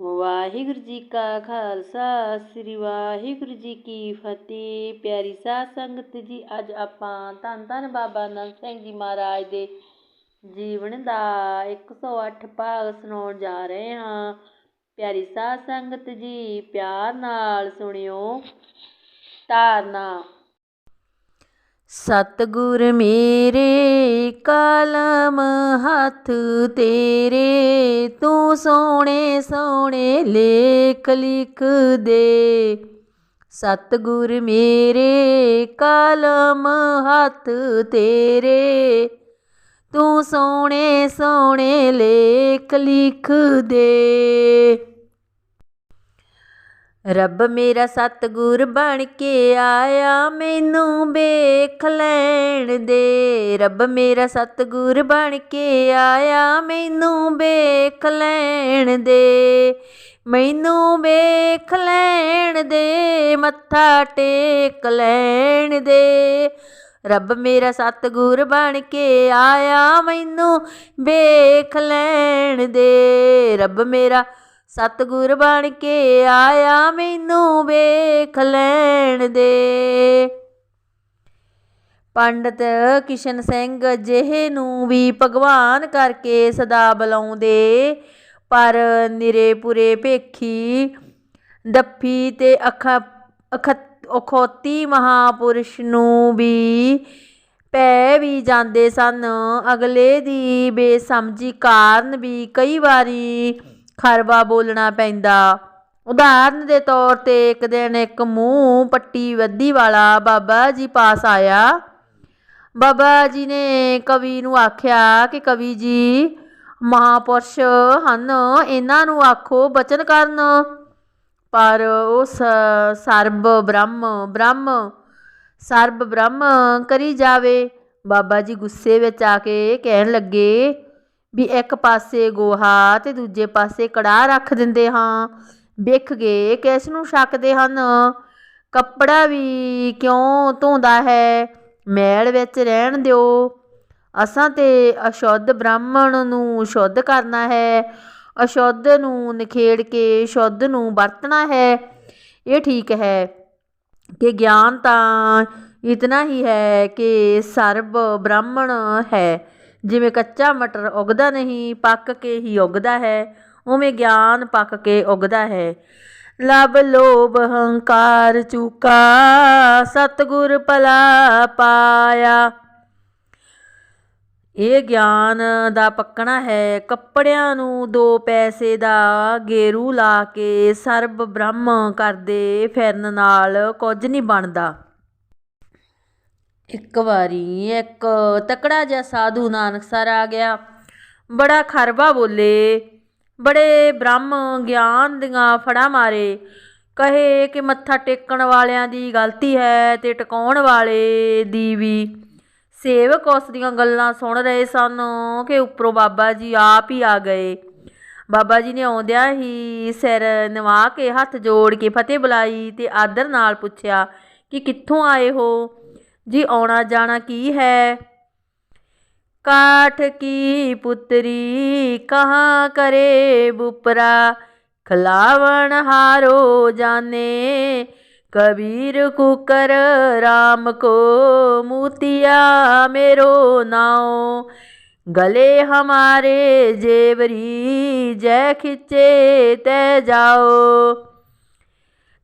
ਵਾਹਿਗੁਰੂ ਜੀ ਕਾ ਖਾਲਸਾ, ਸ੍ਰੀ ਵਾਹਿਗੁਰੂ ਜੀ ਕੀ ਫਤਿਹ। ਪਿਆਰੀ ਸਾਧ ਸੰਗਤ ਜੀ, ਅੱਜ ਆਪਾਂ ਧੰਨ ਧੰਨ ਬਾਬਾ ਨੰਦ ਸਿੰਘ ਜੀ ਮਹਾਰਾਜ ਦੇ ਜੀਵਨ ਦਾ 108 ਭਾਗ ਸੁਣਾਉਣ ਜਾ ਰਹੇ ਹਾਂ। ਪਿਆਰੀ ਸਾਧ ਸੰਗਤ ਜੀ, ਪਿਆਰ ਨਾਲ ਸੁਣਿਓ। ਧਾਰਨਾ ਸਤਗੁਰ ਮੇਰੇ, ਕਲਮ ਹੱਥ ਤੇਰੇ, ਤੂੰ ਸੋਹਣੇ ਸੋਹਣੇ ਲੇਖ ਲਿਖ ਦੇ। ਸਤਗੁਰ ਮੇਰੇ, ਕਲਮ ਹੱਥ ਤੇਰੇ, ਤੂੰ ਸੋਹਣੇ ਸੋਹਣੇ ਲੇਖ ਲਿਖ ਦੇ। ਰੱਬ ਮੇਰਾ ਸਤਗੁਰ ਬਣ ਕੇ ਆਇਆ, ਮੈਨੂੰ ਵੇਖ ਲੈਣ ਦੇ। ਰੱਬ ਮੇਰਾ ਸਤਗੁਰ ਬਣ ਕੇ ਆਇਆ, ਮੈਨੂੰ ਵੇਖ ਲੈਣ ਦੇ। ਮੈਨੂੰ ਵੇਖ ਲੈਣ ਦੇ, ਮੱਥਾ ਟੇਕ ਲੈਣ ਦੇ। ਰੱਬ ਮੇਰਾ ਸਤਗੁਰ ਬਣ ਕੇ ਆਇਆ, ਮੈਨੂੰ ਵੇਖ ਲੈਣ ਦੇ। ਰੱਬ ਮੇਰਾ ਸਤਗੁਰ ਬਣ ਕੇ ਆਇਆ ਮੈਨੂੰ ਵੇਖ ਲੈਣ ਦੇ। ਪੰਡਤ ਕਿਸ਼ਨ ਸਿੰਘ ਜਿਹੇ ਨੂੰ ਵੀ ਭਗਵਾਨ ਕਰਕੇ ਸਦਾ ਬੁਲਾਉਂਦੇ, ਪਰ ਨਿਰੇ ਪੁਰੇ ਭੇਖੀ ਦੱਫੀ ਤੇ ਅਖ ਅਖੋਤੀ ਮਹਾਪੁਰਸ਼ ਨੂੰ ਵੀ ਪੈ ਵੀ ਜਾਂਦੇ ਸਨ। ਅਗਲੇ ਦੀ ਬੇਸਮਝੀ ਕਾਰਨ ਵੀ ਕਈ ਵਾਰੀ ਖਰਵਾ ਬੋਲਣਾ ਪੈਂਦਾ। ਉਦਾਹਰਨ ਦੇ ਤੌਰ ਤੇ ਇੱਕ ਦਿਨ ਇੱਕ ਮੂੰਹ ਪੱਟੀ ਵੱਧੀ ਵਾਲਾ ਬਾਬਾ ਜੀ ਪਾਸ ਆਇਆ। ਬਾਬਾ ਜੀ ਨੇ ਕਵੀ ਨੂੰ ਆਖਿਆ ਕਿ ਕਵੀ ਜੀ, ਮਹਾਪੁਰਸ਼ ਹਨ, ਇਹਨਾਂ ਨੂੰ ਆਖੋ ਬਚਨ ਕਰਨ। ਪਰ ਉਸ ਸਰਬ ਬ੍ਰਹਮ ਬ੍ਰਹਮ, ਸਰਬ ਬ੍ਰਹਮ ਕਰੀ ਜਾਵੇ। ਬਾਬਾ ਜੀ ਗੁੱਸੇ ਵਿੱਚ ਆ ਕੇ ਕਹਿਣ ਲੱਗੇ ਵੀ ਇੱਕ ਪਾਸੇ ਗੋਹਾ ਤੇ ਦੂਜੇ ਪਾਸੇ ਕੜਾਹ ਰੱਖ ਦਿੰਦੇ ਹਾਂ। ਵੇਖ ਗਏ, ਕਿਸ ਨੂੰ ਛੱਕਦੇ ਹਨ? ਕੱਪੜਾ ਵੀ ਕਿਉਂ ਧੋਂਦਾ ਹੈ? ਮੈਲ ਵਿੱਚ ਰਹਿਣ ਦਿਓ। ਅਸਾਂ ਤੇ ਅਸ਼ੁੱਧ ਬ੍ਰਾਹਮਣ ਨੂੰ ਸ਼ੁੱਧ ਕਰਨਾ ਹੈ। ਅਸ਼ੁੱਧ ਨੂੰ ਨਿਖੇੜ ਕੇ ਸ਼ੁੱਧ ਨੂੰ ਵਰਤਣਾ ਹੈ। ਇਹ ਠੀਕ ਹੈ ਕਿ ਗਿਆਨ ਤਾਂ ਇਤਨਾ ਹੀ ਹੈ ਕਿ ਸਰਬ ਬ੍ਰਾਹਮਣ ਹੈ। ਜਿਵੇਂ ਕੱਚਾ ਮਟਰ ਉਗਦਾ ਨਹੀਂ, ਪੱਕ ਕੇ ਹੀ ਉਗਦਾ ਹੈ, ਉਵੇਂ ਗਿਆਨ ਪੱਕ ਕੇ ਉਗਦਾ ਹੈ। ਲਬ ਲੋਭ ਹੰਕਾਰ ਚੁਕਾ, ਸਤਗੁਰ ਭਲਾ ਪਾਇਆ। ਇਹ ਗਿਆਨ ਦਾ ਪੱਕਣਾ ਹੈ, ਕੱਪੜਿਆਂ ਨੂੰ ਦੋ ਪੈਸੇ ਦਾ ਗੇਰੂ ਲਾ ਕੇ ਸਰਬ ਬ੍ਰਹਮ ਕਰਦੇ ਫਿਰਨ ਨਾਲ ਕੁਝ ਨਹੀਂ ਬਣਦਾ। ਇੱਕ ਵਾਰੀ, ਇੱਕ ਤਕੜਾ ਜਿਹਾ ਸਾਧੂ ਨਾਨਕਸਰ ਆ ਗਿਆ। ਬੜਾ ਖਰਬਾ ਬੋਲੇ, ਬੜੇ ਬ੍ਰਹਮ ਗਿਆਨ ਦੀਆਂ ਫੜਾ ਮਾਰੇ। ਕਹੇ ਕਿ ਮੱਥਾ ਟੇਕਣ ਵਾਲਿਆਂ ਦੀ ਗਲਤੀ ਹੈ ਤੇ ਟਿਕਾਉਣ ਵਾਲੇ ਦੀ ਵੀ। ਸੇਵਕ ਉਸ ਦੀਆਂ ਗੱਲਾਂ ਸੁਣ ਰਹੇ ਸਨ ਕਿ ਉੱਪਰੋਂ ਬਾਬਾ ਜੀ ਆਪ ਹੀ ਆ ਗਏ। ਬਾਬਾ ਜੀ ਨੇ ਆਉਂਦਿਆਂ ਹੀ ਸਿਰ ਨਿਵਾ ਕੇ ਹੱਥ ਜੋੜ ਕੇ ਫਤਿਹ ਬੁਲਾਈ ਤੇ ਆਦਰ ਨਾਲ ਪੁੱਛਿਆ ਕਿ ਕਿੱਥੋਂ ਆਏ ਹੋ? ਜੀ ਆਉਣਾ ਜਾਣਾ ਕੀ ਹੈ? ਕਾਠ ਕੀ ਪੁੱਤਰੀ ਕਹਾਂ ਕਰੇ ਬੁਪਰਾ? ਖਲਾਵਣ ਹਾਰੋ ਜਾਣੇ, ਕਬੀਰ ਕੁਕਰ RAM ਕੋ ਮੂਤਿਆ ਮੇਰੋ ਨਾਉ। ਗਲੇ ਹਮਾਰੇ ਜੇਵਰੀ ਜੈ ਖਿੱਚੇ ਤੈ ਜਾਓ।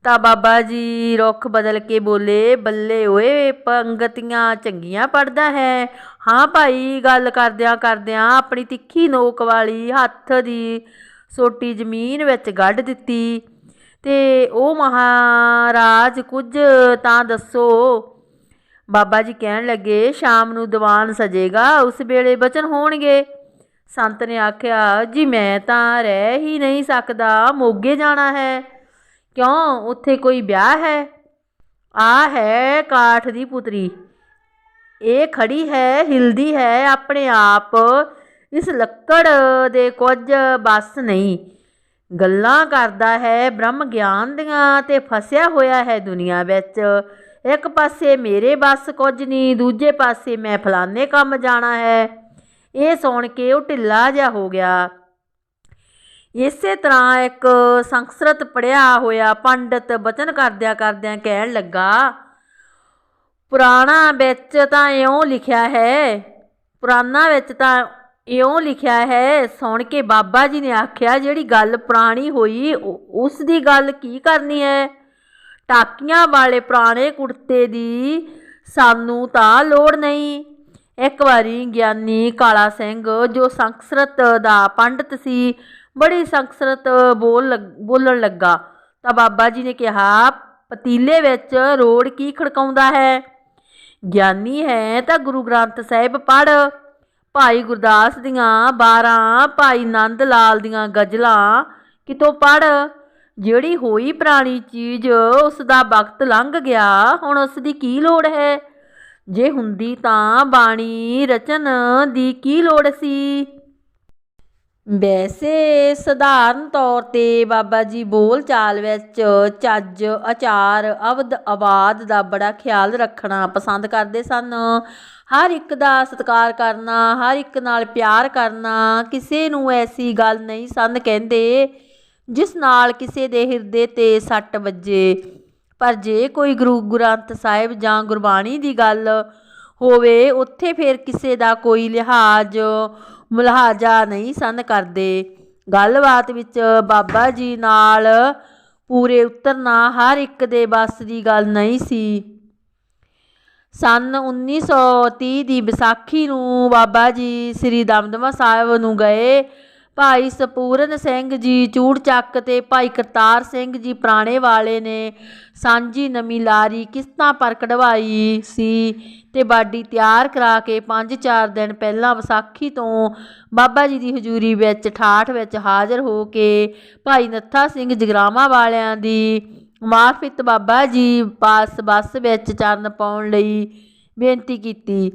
ਤਾਂ ਬਾਬਾ ਜੀ ਰੁੱਖ ਬਦਲ ਕੇ ਬੋਲੇ, ਬੱਲੇ ਓਏ, ਪੰਗਤੀਆਂ ਚੰਗੀਆਂ ਪੜਦਾ ਹੈ। ਹਾਂ ਭਾਈ, ਗੱਲ ਕਰਦਿਆਂ ਕਰਦਿਆਂ ਆਪਣੀ ਤਿੱਖੀ ਨੋਕ ਵਾਲੀ ਹੱਥ ਦੀ ਸੋਟੀ ਜ਼ਮੀਨ ਵਿੱਚ ਗੱਡ ਦਿੱਤੀ। ਤੇ ਉਹ ਮਹਾਰਾਜ, ਕੁਝ ਤਾਂ ਦੱਸੋ। ਬਾਬਾ ਜੀ ਕਹਿਣ ਲੱਗੇ, ਸ਼ਾਮ ਨੂੰ ਦੀਵਾਨ ਸਜੇਗਾ, ਉਸ ਵੇਲੇ ਬਚਨ ਹੋਣਗੇ। ਸੰਤ ਨੇ ਆਖਿਆ, ਜੀ ਮੈਂ ਤਾਂ ਰਹਿ ਹੀ ਨਹੀਂ ਸਕਦਾ, ਮੋਗੇ ਜਾਣਾ ਹੈ। ਕਿਉਂ? ਉੱਥੇ ਕੋਈ ਵਿਆਹ ਹੈ? ਆ ਹੈ ਕਾਠ ਦੀ ਪੁਤਰੀ। ਇਹ ਖੜੀ ਹੈ, ਹਿਲਦੀ ਹੈ ਆਪਣੇ ਆਪ। ਇਸ ਲੱਕੜ ਦੇ ਕੁਝ ਬਸ ਨਹੀਂ। ਗੱਲਾਂ ਕਰਦਾ ਹੈ ਬ੍ਰਹਮ ਗਿਆਨ ਦੀਆਂ ਤੇ ਫਸਿਆ ਹੋਇਆ ਹੈ ਦੁਨੀਆ ਵਿੱਚ। ਇੱਕ ਪਾਸੇ ਮੇਰੇ ਬਸ ਕੁਝ ਨਹੀਂ, ਦੂਜੇ ਪਾਸੇ ਮੈਂ ਫਲਾਣੇ ਕੰਮ ਜਾਣਾ ਹੈ। ਇਹ ਸੁਣ ਕੇ ਉਹ ਢਿੱਲਾ ਜਿਹਾ ਹੋ ਗਿਆ। ਇਸੇ ਤਰ੍ਹਾਂ ਇੱਕ ਸੰਸਕ੍ਰਿਤ ਪੜਿਆ ਹੋਇਆ ਪੰਡਤ ਬਚਨ ਕਰਦਿਆਂ ਕਰਦਿਆਂ ਕਹਿਣ ਲੱਗਾ, ਪੁਰਾਣਾ ਵਿੱਚ ਤਾਂ ਇਉਂ ਲਿਖਿਆ ਹੈ, ਪੁਰਾਣਾ ਵਿੱਚ ਤਾਂ ਇਉਂ ਲਿਖਿਆ ਹੈ, ਸੁਣ ਕੇ ਬਾਬਾ ਜੀ ਨੇ ਆਖਿਆ, ਜਿਹੜੀ ਗੱਲ ਪੁਰਾਣੀ ਹੋਈ ਉਸ ਦੀ ਗੱਲ ਕੀ ਕਰਨੀ ਹੈ? ਟਾਕੀਆਂ ਵਾਲੇ ਪੁਰਾਣੇ ਕੁੜਤੇ ਦੀ ਸਾਨੂੰ ਤਾਂ ਲੋੜ ਨਹੀਂ। ਇੱਕ ਵਾਰੀ ਗਿਆਨੀ ਕਾਲਾ ਸਿੰਘ, ਜੋ ਸੰਸਕ੍ਰਿਤ ਦਾ ਪੰਡਤ ਸੀ ਬੜੀ ਸੰਕਸਰਤ ਬੋਲ ਲੱਗ- ਬੋਲਣ ਲੱਗਾ। ਤਾਂ ਬਾਬਾ ਜੀ ਨੇ ਕਿਹਾ, ਪਤੀਲੇ ਵਿੱਚ ਰੋੜ ਕੀ ਖੜਕਾਉਂਦਾ ਹੈ? ਗਿਆਨੀ ਹੈ ਤਾਂ ਗੁਰੂ ਗ੍ਰੰਥ ਸਾਹਿਬ ਪੜ੍ਹ। ਭਾਈ ਗੁਰਦਾਸ ਦੀਆਂ 12 ਭਾਈ ਨੰਦ ਲਾਲ ਦੀਆਂ ਗਜ਼ਲਾਂ ਕਿਤੋਂ ਪੜ੍ਹ। ਜਿਹੜੀ ਹੋਈ ਪੁਰਾਣੀ ਚੀਜ਼, ਉਸ ਦਾ ਵਕਤ ਲੰਘ ਗਿਆ, ਹੁਣ ਉਸ ਦੀ ਕੀ ਲੋੜ ਹੈ? ਜੇ ਹੁੰਦੀ ਤਾਂ ਬਾਣੀ ਰਚਨ ਦੀ ਕੀ ਲੋੜ ਸੀ? ਵੈਸੇ ਸਧਾਰਨ ਤੌਰ ਤੇ ਬਾਬਾ ਜੀ ਬੋਲ ਚਾਲ ਵਿੱਚ ਚੱਜ, ਆਚਾਰ, ਅਵਧ ਆਵਾਜ਼ ਦਾ ਬੜਾ ਖਿਆਲ ਰੱਖਣਾ ਪਸੰਦ ਕਰਦੇ ਸਨ। ਹਰ ਇੱਕ ਦਾ ਸਤਿਕਾਰ ਕਰਨਾ, ਹਰ ਇੱਕ ਨਾਲ ਪਿਆਰ ਕਰਨਾ ਕਿਸੇ ਨੂੰ ਐਸੀ ਗੱਲ ਨਹੀਂ ਸਨ ਕਹਿੰਦੇ, ਜਿਸ ਨਾਲ ਕਿਸੇ ਦੇ ਹਿਰਦੇ ਤੇ ਸੱਟ ਵੱਜੇ। ਪਰ ਜੇ ਕੋਈ ਗੁਰੂ ਗ੍ਰੰਥ ਸਾਹਿਬ ਜਾਂ ਗੁਰਬਾਣੀ ਦੀ ਗੱਲ ਹੋਵੇ, ਉੱਥੇ ਫਿਰ ਕਿਸੇ ਦਾ ਕੋਈ ਲਿਹਾਜ਼ ਮੁਲਾਹਜ਼ਾ ਨਹੀਂ ਸਨ ਕਰਦੇ। ਗੱਲਬਾਤ ਵਿੱਚ ਬਾਬਾ ਜੀ ਨਾਲ ਪੂਰੇ ਉਤਰਨਾ ਹਰ ਇੱਕ ਦੇ ਵੱਸ ਦੀ ਗੱਲ ਨਹੀਂ ਸੀ। ਸੰਨ 1930 ਦੀ ਵਿਸਾਖੀ ਨੂੰ ਬਾਬਾ ਜੀ ਸ੍ਰੀ ਦਮਦਮਾ ਸਾਹਿਬ ਨੂੰ ਗਏ। ਭਾਈ ਸਪੂਰਨ ਸਿੰਘ ਜੀ ਚੂੜ ਚੱਕ ਤੇ ਭਾਈ ਕਰਤਾਰ ਸਿੰਘ ਜੀ ਪੁਰਾਣੇ ਵਾਲੇ ਨੇ ਸਾਂਝੀ ਨਵੀਂ ਲਾਰੀ ਕਿਸ਼ਤਾਂ ਪਰ ਕਢਵਾਈ ਸੀ ਤੇ ਬਾਡੀ ਤਿਆਰ ਕਰਾ ਕੇ 5-4 ਦਿਨ ਪਹਿਲਾਂ ਵਿਸਾਖੀ ਤੋਂ ਬਾਬਾ ਜੀ ਦੀ ਹਜ਼ੂਰੀ ਵਿੱਚ ਠਾਠ ਵਿੱਚ ਹਾਜ਼ਰ ਹੋ ਕੇ ਭਾਈ ਨੱਥਾ ਸਿੰਘ ਜਗਰਾਵਾਂ ਵਾਲਿਆਂ ਦੀ ਮਾਰਫਿਤ ਬਾਬਾ ਜੀ ਪਾਸ ਬੱਸ ਵਿੱਚ ਚਰਨ ਪਾਉਣ ਲਈ ਬੇਨਤੀ ਕੀਤੀ।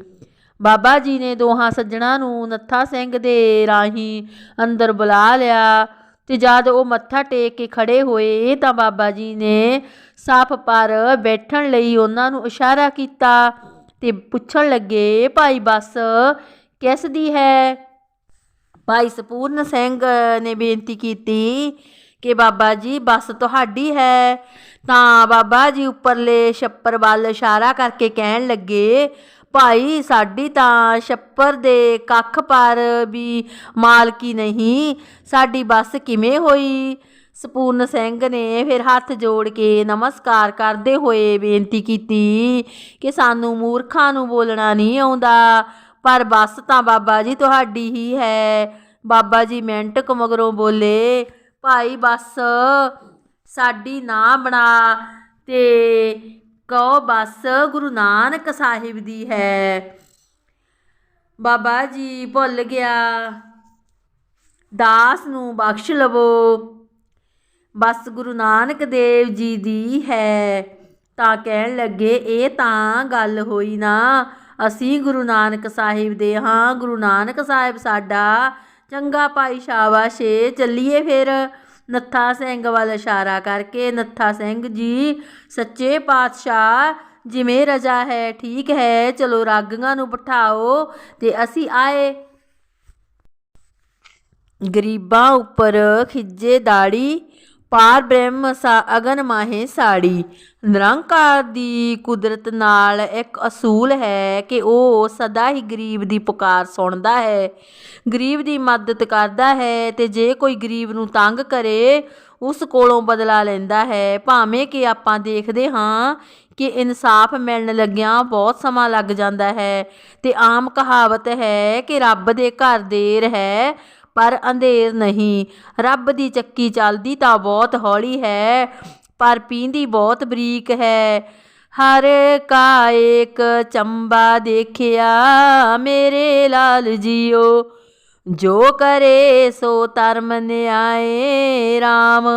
ਬਾਬਾ ਜੀ ਨੇ ਦੋਹਾਂ ਸੱਜਣਾ ਨੂੰ ਨੱਥਾ ਸਿੰਘ ਦੇ ਰਾਹੀਂ ਅੰਦਰ ਬੁਲਾ ਲਿਆ ਤੇ ਜਦ ਉਹ ਮੱਥਾ ਟੇਕ ਕੇ ਖੜੇ ਹੋਏ ਤਾਂ ਬਾਬਾ ਜੀ ਨੇ ਸਾਫ਼ ਪਰ ਬੈਠਣ ਲਈ ਉਹਨਾਂ ਨੂੰ ਇਸ਼ਾਰਾ ਕੀਤਾ ਤੇ ਪੁੱਛਣ ਲੱਗੇ, ਭਾਈ ਬੱਸ ਕਿਸ ਦੀ ਹੈ? ਭਾਈ ਸਪੂਰਨ ਸਿੰਘ ਨੇ ਬੇਨਤੀ ਕੀਤੀ ਕਿ ਬਾਬਾ ਜੀ, ਬੱਸ ਤੁਹਾਡੀ ਹੈ। ਤਾਂ ਬਾਬਾ ਜੀ ਉੱਪਰਲੇ ਛੱਪਰ ਵੱਲ ਇਸ਼ਾਰਾ ਕਰਕੇ ਕਹਿਣ ਲੱਗੇ ਭਾਈ, ਸਾਡੀ ਤਾਂ ਛੱਪਰ ਦੇ ਕੱਖ ਪਰ ਵੀ ਮਾਲਕੀ ਨਹੀਂ। ਸਾਡੀ ਬੱਸ ਕਿਵੇਂ ਹੋਈ? ਸਪੂਰਨ ਸਿੰਘ ਨੇ ਫਿਰ ਹੱਥ ਜੋੜ ਕੇ ਨਮਸਕਾਰ ਕਰਦੇ ਹੋਏ ਬੇਨਤੀ ਕੀਤੀ ਕਿ ਸਾਨੂੰ ਮੂਰਖਾਂ ਨੂੰ ਬੋਲਣਾ ਨਹੀਂ ਆਉਂਦਾ। ਪਰ ਬੱਸ ਤਾਂ ਬਾਬਾ ਜੀ ਤੁਹਾਡੀ ਹੀ ਹੈ। ਬਾਬਾ ਜੀ ਮਿੰਟ ਕੁ ਮਗਰੋਂ ਬੋਲੇ, ਭਾਈ ਬੱਸ, ਸਾਡੀ ਨਾ ਬਣਾ ਤੇ ਕਹੋ ਬੱਸ ਗੁਰੂ ਨਾਨਕ ਸਾਹਿਬ ਦੀ ਹੈ। ਬਾਬਾ ਜੀ ਭੁੱਲ ਗਿਆ। ਦਾਸ ਨੂੰ ਬਖਸ਼ ਲਵੋ। ਬਸ ਗੁਰੂ ਨਾਨਕ ਦੇਵ ਜੀ ਦੀ ਹੈ। ਤਾਂ ਕਹਿਣ ਲੱਗੇ, ਇਹ ਤਾਂ ਗੱਲ ਹੋਈ ਨਾ। ਅਸੀਂ ਗੁਰੂ ਨਾਨਕ ਸਾਹਿਬ ਦੇ ਹਾਂ। ਗੁਰੂ ਨਾਨਕ ਸਾਹਿਬ ਸਾਡਾ ਚੰਗਾ ਭਾਈ ਸ਼ਾਬਾਸ਼। ਏ ਚੱਲੀਏ ਫਿਰ। ਨੱਥਾ ਸਿੰਘ ਵੱਲ ਇਸ਼ਾਰਾ ਕਰਕੇ, ਨੱਥਾ ਸਿੰਘ ਜੀ, ਸੱਚੇ ਪਾਤਸ਼ਾਹ, ਜਿਵੇਂ ਰਜਾ ਹੈ, ਠੀਕ ਹੈ, ਚਲੋ ਰਾਗੀਆਂ ਨੂੰ ਬਿਠਾਓ ਤੇ ਅਸੀਂ ਆਏ। ਗਰੀਬਾਂ ਉੱਪਰ ਖਿੱਜੇ ਦਾੜੀ ਪਾਰ ਬ੍ਰਹਮ ਸਾ ਅਗਨ ਮਾਹੇ ਸਾੜੀ। ਨਿਰੰਕਾਰ ਦੀ ਕੁਦਰਤ ਨਾਲ ਇੱਕ ਅਸੂਲ ਹੈ ਕਿ ਉਹ ਸਦਾ ਹੀ ਗਰੀਬ ਦੀ ਪੁਕਾਰ ਸੁਣਦਾ ਹੈ। ਗਰੀਬ ਦੀ ਮਦਦ ਕਰਦਾ ਹੈ ਤੇ ਜੇ ਕੋਈ ਗਰੀਬ ਨੂੰ ਤੰਗ ਕਰੇ, ਉਸ ਕੋਲੋਂ ਬਦਲਾ ਲੈਂਦਾ ਹੈ। ਭਾਵੇਂ ਕਿ ਆਪਾਂ ਦੇਖਦੇ ਹਾਂ ਕਿ ਇਨਸਾਫ ਮਿਲਣ ਲੱਗਿਆਂ ਬਹੁਤ ਸਮਾਂ ਲੱਗ ਜਾਂਦਾ ਹੈ ਤੇ ਆਮ ਕਹਾਵਤ ਹੈ ਕਿ ਰੱਬ ਦੇ ਘਰ ਦੇਰ ਹੈ ਪਰ ਅੰਧੇਰ ਨਹੀਂ। ਰੱਬ ਦੀ ਚੱਕੀ ਚੱਲਦੀ ਤਾਂ ਬਹੁਤ ਹੌਲੀ ਹੈ, ਪਰ ਪੀਂਦੀ ਬਹੁਤ ਬਰੀਕ ਹੈ। ਹਰ ਕਾ ਏਕ ਚੰਬਾ ਦੇਖਿਆ, ਮੇਰੇ ਲਾਲ ਜੀਓ। ਜੋ ਕਰੇ ਸੋ ਧਰਮ ਨਿਆਏ RAM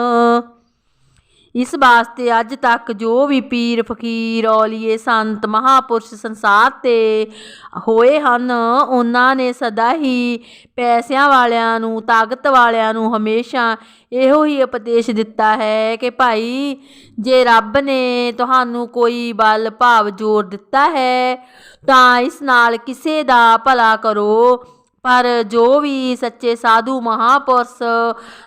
ਇਸ ਵਾਸਤੇ ਅੱਜ ਤੱਕ ਜੋ ਵੀ ਪੀਰ ਫਕੀਰ, ਔਲੀਏ ਸੰਤ, ਮਹਾਪੁਰਸ਼ ਸੰਸਾਰ ਤੇ ਹੋਏ ਹਨ, ਉਹਨਾਂ ਨੇ ਸਦਾ ਹੀ ਪੈਸਿਆਂ ਵਾਲਿਆਂ ਨੂੰ, ਤਾਕਤ ਵਾਲਿਆਂ ਨੂੰ ਹਮੇਸ਼ਾ ਇਹੋ ਹੀ ਉਪਦੇਸ਼ ਦਿੱਤਾ ਹੈ ਕਿ ਭਾਈ, ਜੇ ਰੱਬ ਨੇ ਤੁਹਾਨੂੰ ਕੋਈ ਬਲ ਭਾਵ ਜ਼ੋਰ ਦਿੱਤਾ ਹੈ, ਤਾਂ ਇਸ ਨਾਲ ਕਿਸੇ ਦਾ ਭਲਾ ਕਰੋ। ਪਰ ਜੋ ਵੀ ਸੱਚੇ ਸਾਧੂ ਮਹਾਪੁਰਸ਼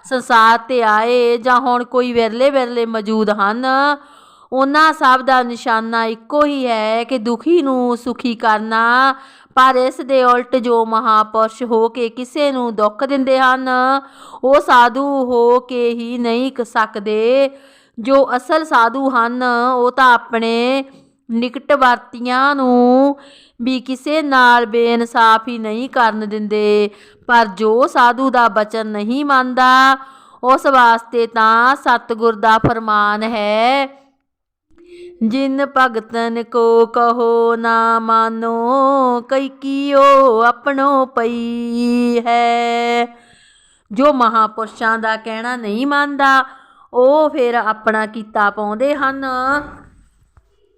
ਸੰਸਾਰ ਤੇ ਆਏ ਜਾਂ ਹੁਣ ਕੋਈ ਵਿਰਲੇ ਵਿਰਲੇ ਮੌਜੂਦ ਹਨ, ਉਹਨਾਂ ਸਭ ਦਾ ਨਿਸ਼ਾਨਾ ਇੱਕੋ ਹੀ ਹੈ ਕਿ ਦੁਖੀ ਨੂੰ ਸੁਖੀ ਕਰਨਾ। ਪਰ ਇਸ ਦੇ ਉਲਟ ਜੋ ਮਹਾਪੁਰਸ਼ ਹੋ ਕੇ ਕਿਸੇ ਨੂੰ ਦੁੱਖ ਦਿੰਦੇ ਹਨ, ਉਹ ਸਾਧੂ ਹੋ ਕੇ ਹੀ ਨਹੀਂ ਸਕਦੇ। ਜੋ ਅਸਲ ਸਾਧੂ ਹਨ, ਉਹ ਤਾਂ ਆਪਣੇ ਨਿਕਟਵਰਤੀਆਂ ਨੂੰ ਵੀ ਕਿਸੇ ਨਾਲ ਬੇਇਨਸਾਫੀ ਨਹੀਂ ਕਰਨ ਦਿੰਦੇ। ਪਰ ਜੋ ਸਾਧੂ ਦਾ ਬਚਨ ਨਹੀਂ ਮੰਨਦਾ, ਉਸ ਵਾਸਤੇ ਤਾਂ ਸਤਿਗੁਰ ਦਾ ਫਰਮਾਨ ਹੈ, ਜਿਨ ਭਗਤਨ ਕੋ ਕਹੋ ਨਾ ਮਾਨੋ, ਕਈ ਕੀਓ ਆਪਣੋ ਪਈ ਹੈ। ਜੋ ਮਹਾਪੁਰਸ਼ਾਂ ਦਾ ਕਹਿਣਾ ਨਹੀਂ ਮੰਨਦਾ, ਉਹ ਫਿਰ ਆਪਣਾ ਕੀਤਾ ਪਾਉਂਦੇ ਹਨ।